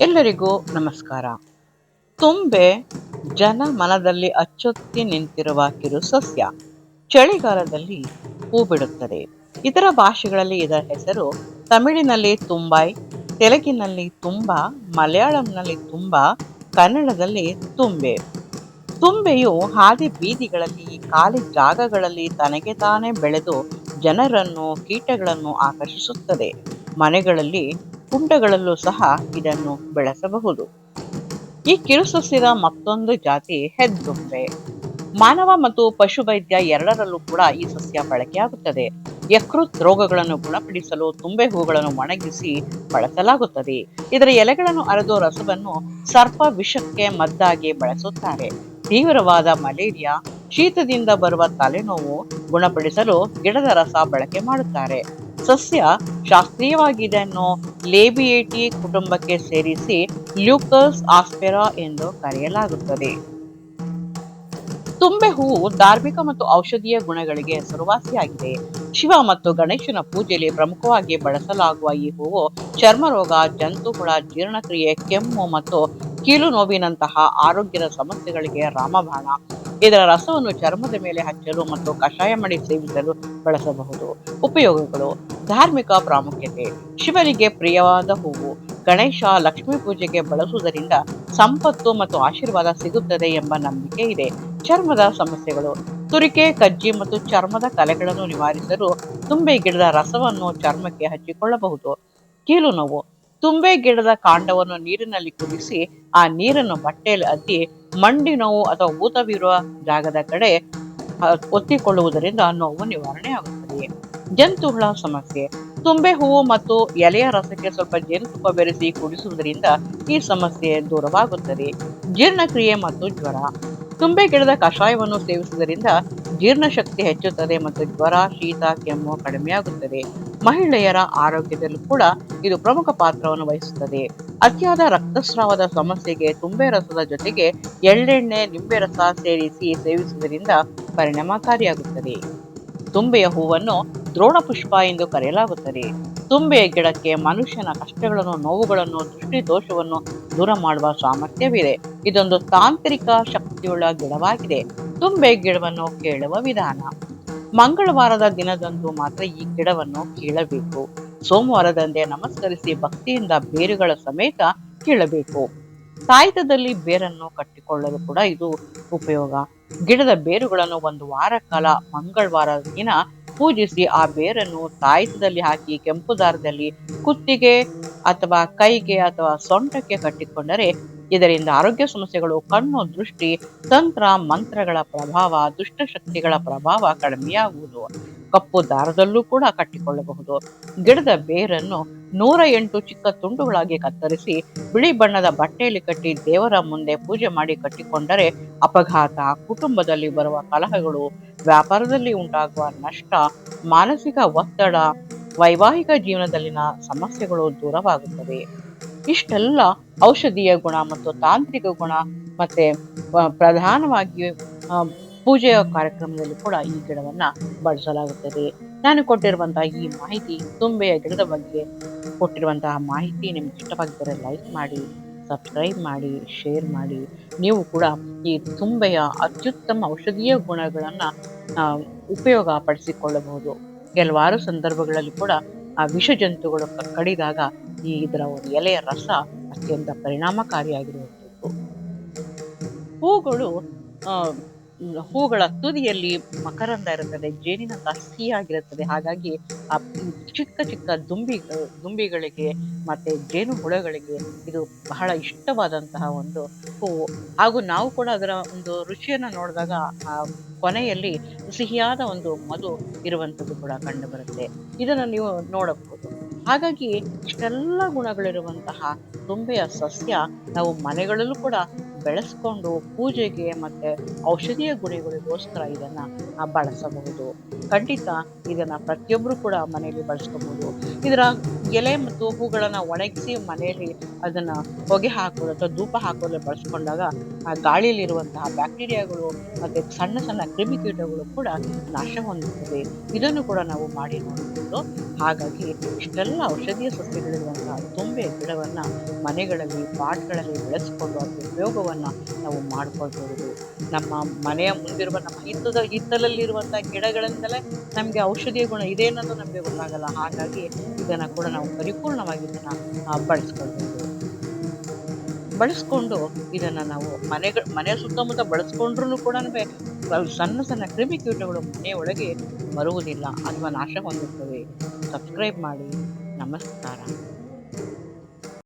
ಎಲ್ಲರಿಗೂ ನಮಸ್ಕಾರ. ತುಂಬೆ ಜನ ಮನದಲ್ಲಿ ಅಚ್ಚೊತ್ತಿ ನಿಂತಿರುವ ಕಿರು ಸಸ್ಯ ಚಳಿಗಾಲದಲ್ಲಿ ಹೂ ಬಿಡುತ್ತದೆ ಇತರ ಭಾಷೆಗಳಲ್ಲಿ ಇದರ ಹೆಸರು ತಮಿಳಿನಲ್ಲಿ ತುಂಬೈ, ತೆಲುಗಿನಲ್ಲಿ ತುಂಬ, ಮಲಯಾಳಂನಲ್ಲಿ ತುಂಬ, ಕನ್ನಡದಲ್ಲಿ ತುಂಬೆ. ತುಂಬೆಯು ಹಾದಿ ಬೀದಿಗಳಲ್ಲಿ, ಖಾಲಿ ಜಾಗಗಳಲ್ಲಿ ತನಗೆ ತಾನೇ ಬೆಳೆದು ಜನರನ್ನು, ಕೀಟಗಳನ್ನು ಆಕರ್ಷಿಸುತ್ತದೆ. ಮನೆಗಳಲ್ಲಿ ಕುಂಡಗಳಲ್ಲೂ ಸಹ ಇದನ್ನು ಬೆಳೆಸಬಹುದು. ಈ ಕಿರುಸಸ್ಯದ ಮತ್ತೊಂದು ಜಾತಿ ಹೆದ್ದುಂಬೆ ಮಾನವ ಮತ್ತು ಪಶುವೈದ್ಯ ಎರಡರಲ್ಲೂ ಕೂಡ ಈ ಸಸ್ಯ ಬಳಕೆಯಾಗುತ್ತದೆ. ಯಕೃತ್ ರೋಗಗಳನ್ನು ಗುಣಪಡಿಸಲು ತುಂಬೆ ಹೂಗಳನ್ನು ಒಣಗಿಸಿ ಬಳಸಲಾಗುತ್ತದೆ. ಇದರ ಎಲೆಗಳನ್ನು ಅರೆದು ರಸವನ್ನು ಸರ್ಪ ವಿಷಕ್ಕೆ ಮದ್ದಾಗಿ ಬಳಸುತ್ತಾರೆ. ತೀವ್ರವಾದ ಮಲೇರಿಯಾ, ಶೀತದಿಂದ ಬರುವ ತಲೆನೋವು ಗುಣಪಡಿಸಲು ಗಿಡದ ರಸ ಬಳಕೆ ಮಾಡುತ್ತಾರೆ. ಸಸ್ಯ ಶಾಸ್ತ್ರೀಯವಾಗಿ ಇದನ್ನು ಲೇಬಿಯೇಟಿ ಕುಟುಂಬಕ್ಕೆ ಸೇರಿಸಿ ಲ್ಯೂಕಸ್ ಆಸ್ಪೆರಾ ಎಂದು ಕರೆಯಲಾಗುತ್ತದೆ. ತುಂಬೆ ಹೂವು ಧಾರ್ಮಿಕ ಮತ್ತು ಔಷಧೀಯ ಗುಣಗಳಿಗೆ ಹೆಸರುವಾಸಿಯಾಗಿದೆ. ಶಿವ ಮತ್ತು ಗಣೇಶನ ಪೂಜೆಯಲ್ಲಿ ಪ್ರಮುಖವಾಗಿ ಬಳಸಲಾಗುವ ಈ ಹೂವು ಚರ್ಮರೋಗ, ಜಂತುಹುಳ, ಜೀರ್ಣಕ್ರಿಯೆ, ಕೆಮ್ಮು ಮತ್ತು ಕೀಲು ನೋವಿನಂತಹ ಆರೋಗ್ಯದ ಸಮಸ್ಯೆಗಳಿಗೆ ರಾಮಬಾಣ. ಇದರ ರಸವನ್ನು ಚರ್ಮದ ಮೇಲೆ ಹಚ್ಚಲು ಮತ್ತು ಕಷಾಯ ಮಾಡಿ ಸೇವಿಸಲು ಬಳಸಬಹುದು. ಉಪಯೋಗಗಳು. ಧಾರ್ಮಿಕ ಪ್ರಾಮುಖ್ಯತೆ. ಶಿವನಿಗೆ ಪ್ರಿಯವಾದ ಹೂವು. ಗಣೇಶ ಲಕ್ಷ್ಮೀ ಪೂಜೆಗೆ ಬಳಸುವುದರಿಂದ ಸಂಪತ್ತು ಮತ್ತು ಆಶೀರ್ವಾದ ಸಿಗುತ್ತದೆ ಎಂಬ ನಂಬಿಕೆ ಇದೆ. ಚರ್ಮದ ಸಮಸ್ಯೆಗಳು. ತುರಿಕೆ, ಕಜ್ಜಿ ಮತ್ತು ಚರ್ಮದ ಕಲೆಗಳನ್ನು ನಿವಾರಿಸಲು ತುಂಬೆ ಗಿಡದ ರಸವನ್ನು ಚರ್ಮಕ್ಕೆ ಹಚ್ಚಿಕೊಳ್ಳಬಹುದು. ಕೀಲು ನೋವು. ತುಂಬೆ ಗಿಡದ ಕಾಂಡವನ್ನು ನೀರಿನಲ್ಲಿ ಕುದಿಸಿ ಆ ನೀರನ್ನು ಬಟ್ಟೆಯಲ್ಲಿ ಅದ್ದಿ ಮಂಡಿ ನೋವು ಅಥವಾ ಊತವಿರುವ ಜಾಗದ ಕಡೆ ಒತ್ತಿಕೊಳ್ಳುವುದರಿಂದ ನೋವು ನಿವಾರಣೆ ಆಗುತ್ತದೆ. ಜಂತುಹುಳ ಸಮಸ್ಯೆ. ತುಂಬೆ ಹೂವು ಮತ್ತು ಎಲೆಯ ರಸಕ್ಕೆ ಸ್ವಲ್ಪ ಜೇನುತುಪ್ಪ ಬೆರೆಸಿ ಕುಡಿಸುವುದರಿಂದ ಈ ಸಮಸ್ಯೆ ದೂರವಾಗುತ್ತದೆ. ಜೀರ್ಣಕ್ರಿಯೆ ಮತ್ತು ಜ್ವರ. ತುಂಬೆ ಗಿಡದ ಕಷಾಯವನ್ನು ಸೇವಿಸುವುದರಿಂದ ಜೀರ್ಣಶಕ್ತಿ ಹೆಚ್ಚುತ್ತದೆ ಮತ್ತು ಜ್ವರ, ಶೀತ, ಕೆಮ್ಮು ಕಡಿಮೆಯಾಗುತ್ತದೆ. ಮಹಿಳೆಯರ ಆರೋಗ್ಯದಲ್ಲೂ ಕೂಡ ಇದು ಪ್ರಮುಖ ಪಾತ್ರವನ್ನು ವಹಿಸುತ್ತದೆ. ಅತಿಯಾದ ರಕ್ತಸ್ರಾವದ ಸಮಸ್ಯೆಗೆ ತುಂಬೆ ರಸದ ಜೊತೆಗೆ ಎಳ್ಳೆಣ್ಣೆ ನಿಂಬೆ ರಸ ಸೇರಿಸಿ ಸೇವಿಸುವುದರಿಂದ ಪರಿಣಾಮಕಾರಿಯಾಗುತ್ತದೆ. ತುಂಬೆಯ ಹೂವನ್ನು ದ್ರೋಣ ಪುಷ್ಪ ಎಂದು ಕರೆಯಲಾಗುತ್ತದೆ. ತುಂಬೆಯ ಗಿಡಕ್ಕೆ ಮನುಷ್ಯನ ಕಷ್ಟಗಳನ್ನು, ನೋವುಗಳನ್ನು ದೃಷ್ಟಿ ದೋಷವನ್ನು ದೂರ ಮಾಡುವ ಸಾಮರ್ಥ್ಯವಿದೆ. ಇದೊಂದು ತಾಂತ್ರಿಕ ಶಕ್ತಿಯುಳ್ಳ ಗಿಡವಾಗಿದೆ. ತುಂಬೆ ಗಿಡವನ್ನು ಕೇಳುವ ವಿಧಾನ. ಮಂಗಳವಾರದ ದಿನದಂದು ಮಾತ್ರ ಈ ಗಿಡವನ್ನು ಕೀಳಬೇಕು. ಸೋಮವಾರದಂದೇ ನಮಸ್ಕರಿಸಿ ಭಕ್ತಿಯಿಂದ ಬೇರುಗಳ ಸಮೇತ ಕೀಳಬೇಕು. ಸಾಹಿತ್ಯದಲ್ಲಿ ಬೇರನ್ನು ಕಟ್ಟಿಕೊಳ್ಳಲು ಕೂಡ ಇದು ಉಪಯೋಗ. ಗಿಡದ ಬೇರುಗಳನ್ನು ಒಂದು ವಾರ ಕಾಲ ಮಂಗಳವಾರ ದಿನ ಪೂಜಿಸಿ ಆ ಬೇರನ್ನು ತಾಯಿತದಲ್ಲಿ ಹಾಕಿ ಕೆಂಪು ದಾರದಲ್ಲಿ ಕುತ್ತಿಗೆ ಅಥವಾ ಕೈಗೆ ಅಥವಾ ಸೊಂಟಕ್ಕೆ ಕಟ್ಟಿಕೊಂಡರೆ ಇದರಿಂದ ಆರೋಗ್ಯ ಸಮಸ್ಯೆಗಳು, ಕಣ್ಣು ದೃಷ್ಟಿ, ತಂತ್ರ, ಮಂತ್ರಗಳ ಪ್ರಭಾವ, ದುಷ್ಟಶಕ್ತಿಗಳ ಪ್ರಭಾವ ಕಡಿಮೆಯಾಗುವುದು. ಕಪ್ಪು ದಾರದಲ್ಲೂ ಕೂಡ ಕಟ್ಟಿಕೊಳ್ಳಬಹುದು. ಗಿಡದ ಬೇರನ್ನು ನೂರ ಎಂಟು ಚಿಕ್ಕ ತುಂಡುಗಳಾಗಿ ಕತ್ತರಿಸಿ, ಬಿಳಿ ಬಣ್ಣದ ಬಟ್ಟೆಯಲ್ಲಿ ಕಟ್ಟಿ ದೇವರ ಮುಂದೆ ಪೂಜೆ ಮಾಡಿ ಕಟ್ಟಿಕೊಂಡರೆ ಅಪಘಾತ. ಕುಟುಂಬದಲ್ಲಿ ಬರುವ ಕಲಹಗಳು, ವ್ಯಾಪಾರದಲ್ಲಿ ಉಂಟಾಗುವ ನಷ್ಟ, ಮಾನಸಿಕ ಒತ್ತಡ, ವೈವಾಹಿಕ ಜೀವನದಲ್ಲಿನ ಸಮಸ್ಯೆಗಳು ದೂರವಾಗುತ್ತವೆ. ಇಷ್ಟೆಲ್ಲ ಔಷಧೀಯ ಗುಣ ಮತ್ತು ತಾಂತ್ರಿಕ ಗುಣ ಮತ್ತೆ ಪ್ರಧಾನವಾಗಿ ಪೂಜೆಯ ಕಾರ್ಯಕ್ರಮದಲ್ಲಿ ಕೂಡ ಈ ಗಿಡವನ್ನ ಬಳಸಲಾಗುತ್ತದೆ. ನಾನು ಕೊಟ್ಟಿರುವಂತಹ ಈ ಮಾಹಿತಿ ತುಂಬೆಯ ಗಿಡದ ಬಗ್ಗೆ ಕೊಟ್ಟಿರುವಂತಹ ಮಾಹಿತಿ ನಿಮ್ಗೆ ಇಷ್ಟವಾಗಿದ್ದರೆ ಲೈಕ್ ಮಾಡಿ ಸಬ್ಸ್ಕ್ರೈಬ್ ಮಾಡಿ ಶೇರ್ ಮಾಡಿ. ನೀವು ಕೂಡ ಈ ತುಂಬೆಯ ಅತ್ಯುತ್ತಮ ಔಷಧೀಯ ಗುಣಗಳನ್ನು ಉಪಯೋಗ ಪಡಿಸಿಕೊಳ್ಳಬಹುದು ಕೆಲವಾರು ಸಂದರ್ಭಗಳಲ್ಲಿ ಕೂಡ ಆ ವಿಷ ಜಂತುಗಳು ಕಡಿದಾಗ ಈ ಇದರ ಒಂದು ಎಲೆಯ ರಸ ಅತ್ಯಂತ ಪರಿಣಾಮಕಾರಿಯಾಗಿರುವಂಥದ್ದು. ಹೂಗಳು ಹೂಗಳ ತುದಿಯಲ್ಲಿ ಮಕರಂದ ಇರುತ್ತದೆ, ಜೇನಿನ ಸಿಹಿಯಾಗಿರುತ್ತದೆ ಹಾಗಾಗಿ ಆ ಚಿಕ್ಕ ಚಿಕ್ಕ ದುಂಬಿ, ದುಂಬಿಗಳಿಗೆ ಮತ್ತೆ ಜೇನು ಹುಳಗಳಿಗೆ ಇದು ಬಹಳ ಇಷ್ಟವಾದಂತಹ ಒಂದು ಹೂವು ಹಾಗೂ ನಾವು ಕೂಡ ಅದರ ಒಂದು ರುಚಿಯನ್ನು ನೋಡಿದಾಗ ಆ ಕೊನೆಯಲ್ಲಿ ಸಿಹಿಯಾದ ಒಂದು ಮಧು ಇರುವಂಥದ್ದು ಕೂಡ ಕಂಡು ಬರುತ್ತೆ. ಇದನ್ನು ನೀವು ನೋಡಬಹುದು. ಹಾಗಾಗಿ ಇಷ್ಟೆಲ್ಲ ಗುಣಗಳಿರುವಂತಹ ತುಂಬೆಯ ಸಸ್ಯ ನಾವು ಮನೆಗಳಲ್ಲೂ ಕೂಡ ಬೆಳೆಸ್ಕೊಂಡು ಪೂಜೆಗೆ ಮತ್ತೆ ಔಷಧೀಯ ಗುಣಗಳಿಗೋಸ್ಕರ ಇದನ್ನ ಬಳಸಬಹುದು. ಖಂಡಿತ ಇದನ್ನ ಪ್ರತಿಯೊಬ್ಬರು ಕೂಡ ಮನೆಯಲ್ಲಿ ಬಳಸ್ಕೊಬಹುದು. ಇದರ ಎಲೆ ಮತ್ತು ಹೂಗಳನ್ನ ಒಣಗಿಸಿ ಮನೆಯಲ್ಲಿ ಅದನ್ನ ಹೊಗೆ ಹಾಕೋದು ಅಥವಾ ಧೂಪ ಹಾಕೋದು ಬಳಸ್ಕೊಂಡಾಗ ಆ ಗಾಳಿಯಲ್ಲಿರುವಂತಹ ಬ್ಯಾಕ್ಟೀರಿಯಾಗಳು ಮತ್ತೆ ಸಣ್ಣ ಸಣ್ಣ ಕ್ರಿಮಿಕೀಟಗಳು ಕೂಡ ನಾಶ ಹೊಂದುತ್ತದೆ. ಇದನ್ನು ಕೂಡ ನಾವು ಮಾಡಿ ನೋಡಬಹುದು ಹಾಗಾಗಿ ಇಷ್ಟೆಲ್ಲ ಔಷಧೀಯ ಸಸ್ಯಗಳಿರುವಂತಹ ತುಂಬೆ ಗಿಡವನ್ನು ಮನೆಗಳಲ್ಲಿ, ಪಾಟ್ಗಳಲ್ಲಿ ಬೆಳೆಸ್ಕೊಂಡು ಅದರ ಉಪಯೋಗವನ್ನು ನಾವು ಮಾಡ್ಕೊಳ್ಬಹುದು. ನಮ್ಮ ಮನೆಯ ಮುಂದಿರುವ ನಮ್ಮ ಹಿತ್ತದ ಹಿತ್ತಲಲ್ಲಿರುವಂಥ ಗಿಡಗಳಿಂದಲೇ ನಮಗೆ ಔಷಧೀಯ ಗುಣ ಇದೆ ಅನ್ನೋದು ನಮಗೆ ಗೊತ್ತಾಗಲ್ಲ. ಹಾಗಾಗಿ ಇದನ್ನು ಕೂಡ ನಾವು ಪರಿಪೂರ್ಣವಾಗಿ ಇದನ್ನು ಬಳಸ್ಕೊಳ್ಬೋದು ಬಳಸ್ಕೊಂಡು ಇದನ್ನು ನಾವು ಮನೆಗಳ ಮನೆ ಸುತ್ತಮುತ್ತ ಬಳಸ್ಕೊಂಡ್ರೂ ಕೂಡ ಸಣ್ಣ ಸಣ್ಣ ಕ್ರಿಮಿಕೀಟಗಳು ಮನೆಯೊಳಗೆ ಬರುವುದಿಲ್ಲ, ಅಥವಾ ನಾಶ ಹೊಂದುತ್ತವೆ. ಸಬ್ಸ್ಕ್ರೈಬ್ ಮಾಡಿ. ನಮಸ್ಕಾರ.